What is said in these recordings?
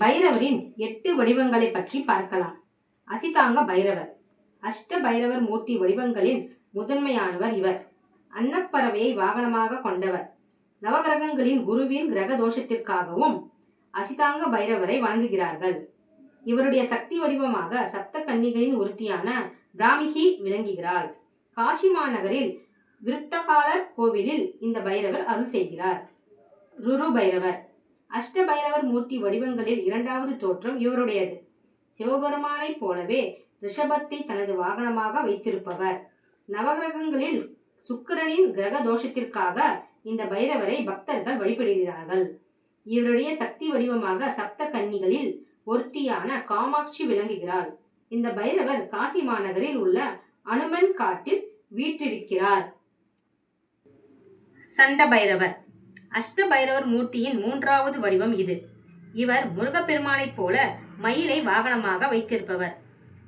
பைரவரின் எட்டு வடிவங்களை பற்றி பார்க்கலாம். அசிதாங்க பைரவர். அஷ்ட பைரவர் மூர்த்தி வடிவங்களின் முதன்மையானவர் இவர். அன்னப்பறவையை வாகனமாக கொண்டவர். நவகிரகங்களின் குருவின் கிரக தோஷத்திற்காகவும் அசிதாங்க பைரவரை வணங்குகிறார்கள். இவருடைய சக்தி வடிவமாக சப்த கன்னிகளின் ஒருத்தியான பிராமிகி விளங்குகிறாள். காஷி மாநகரில் விருத்தகாலர் கோவிலில் இந்த பைரவர் அருள் செய்கிறார். ருரு பைரவர். அஷ்டபைரவர் மூர்த்தி வடிவங்களில் இரண்டாவது தோற்றம் இவருடையது. சிவபெருமானைப் போலவே ரிஷபத்தை தனது வாகனமாக வைத்திருப்பவர். நவகிரகங்களில் சுக்கிரனின் கிரக தோஷத்திற்காக இந்த பைரவரை பக்தர்கள் வழிபடுகிறார்கள். இவருடைய சக்தி வடிவமாக சப்த கன்னிகளில் ஒருத்தியான காமாட்சி விளங்குகிறாள். இந்த பைரவர் காசி மாநகரில் உள்ள அனுமன் காட்டில் வீற்றிருக்கிறார். சண்ட பைரவர். அஷ்டபைரவர் மூர்த்தியின் மூன்றாவது வடிவம் இது. இவர் முருகப்பெருமானைப் போல மயிலை வாகனமாக வைத்திருப்பவர்.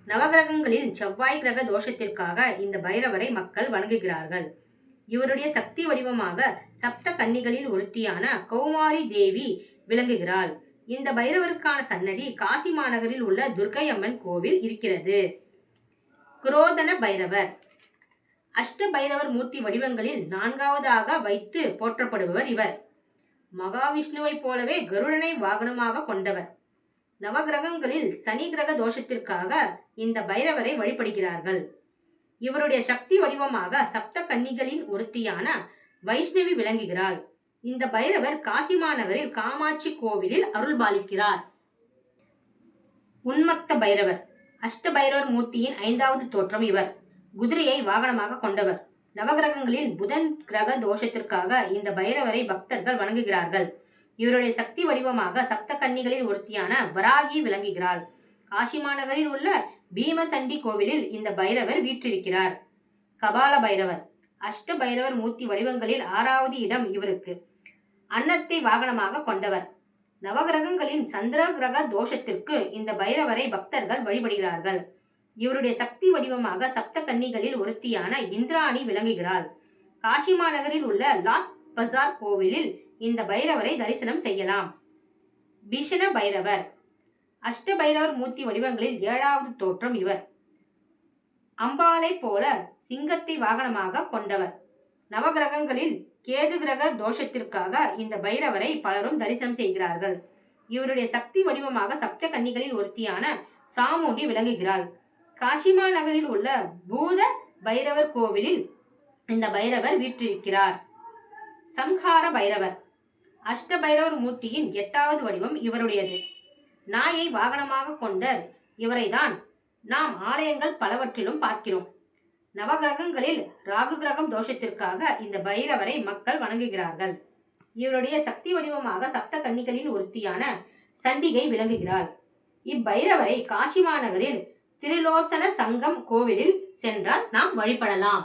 நவகிரகங்களில் செவ்வாய் கிரக தோஷத்திற்காக இந்த பைரவரை மக்கள் வணங்குகிறார்கள். இவருடைய சக்தி வடிவமாக சப்த கன்னிகளில் ஒருத்தியான கௌமாரி தேவி விளங்குகிறாள். இந்த பைரவருக்கான சன்னதி காசி மாநகரில் உள்ள துர்க்கை அம்மன் கோவில் இருக்கிறது. குரோதன பைரவர். அஷ்டபைரவர் மூர்த்தி வடிவங்களில் நான்காவதாக வைத்து போற்றப்படுபவர் இவர். மகாவிஷ்ணுவைப் போலவே கருடனை வாகனமாக கொண்டவர். நவகிரகங்களில் சனி கிரக தோஷத்திற்காக இந்த பைரவரை வழிபடுகிறார்கள். இவருடைய சக்தி வடிவமாக சப்த கன்னிகளின் ஒருத்தியான வைஷ்ணவி விளங்குகிறாள். இந்த பைரவர் காசி மாநகரில் காமாட்சி கோவிலில் அருள்பாலிக்கிறார் உன்மத்த பைரவர். அஷ்ட பைரவர் மூர்த்தியின் ஐந்தாவது தோற்றம் இவர். குதிரையை வாகனமாக கொண்டவர். நவகிரகங்களில் புதன் கிரக தோஷத்திற்காக இந்த பைரவரை பக்தர்கள் வணங்குகிறார்கள். இவருடைய சக்தி வடிவமாக சப்த கன்னிகளில் ஒருத்தியான வராகி விளங்குகிறாள். காஷி மாநகரில் உள்ள பீமசண்டி கோவிலில் இந்த பைரவர் வீற்றிருக்கிறார். கபால பைரவர். அஷ்ட பைரவர் மூர்த்தி வடிவங்களில் ஆறாவது இடம் இவருக்கு. அன்னத்தை வாகனமாக கொண்டவர். நவகிரகங்களின் சந்திர கிரக தோஷத்திற்கு இந்த பைரவரை பக்தர்கள் வழிபடுகிறார்கள். இவருடைய சக்தி வடிவமாக சப்த கன்னிகளில் ஒருத்தியான இந்திராணி விளங்குகிறாள். காஷி மாநகரில் உள்ள லாட் பசார் கோவிலில் இந்த பைரவரை தரிசனம் செய்யலாம். பிஷன பைரவர். அஷ்ட பைரவர் மூர்த்தி வடிவங்களில் ஏழாவது தோற்றம் இவர். அம்பாலை போல சிங்கத்தை வாகனமாக கொண்டவர். நவகிரகங்களில் கேது கிரக தோஷத்திற்காக இந்த பைரவரை பலரும் தரிசனம் செய்கிறார்கள். இவருடைய சக்தி வடிவமாக சப்த கன்னிகளில் ஒருத்தியான சாமுண்டி விளங்குகிறாள். காஷிமா நகரில் உள்ள பூத பைரவர் கோவிலில் இந்த பைரவர் வீற்றிருக்கிறார். சம்ஹார பைரவர். அஷ்ட பைரவர் மூர்த்தியின் எட்டாவது வடிவம் இவருடையது. நாயை வாகனமாக கொண்ட இவரை தான் நாம் ஆலயங்கள் பலவற்றிலும் பார்க்கிறோம். நவகிரகங்களில் ராகு கிரகம் தோஷத்திற்காக இந்த பைரவரை மக்கள் வணங்குகிறார்கள். இவருடைய சக்தி வடிவமாக சப்த கன்னிகளின் ஒருத்தியான சண்டிகை விளங்குகிறாள். இப்பைரவரை காஷி மாநகரில் திரிலோசன சங்கம் கோவிலில் சென்றால் நாம் வழிபடலாம்.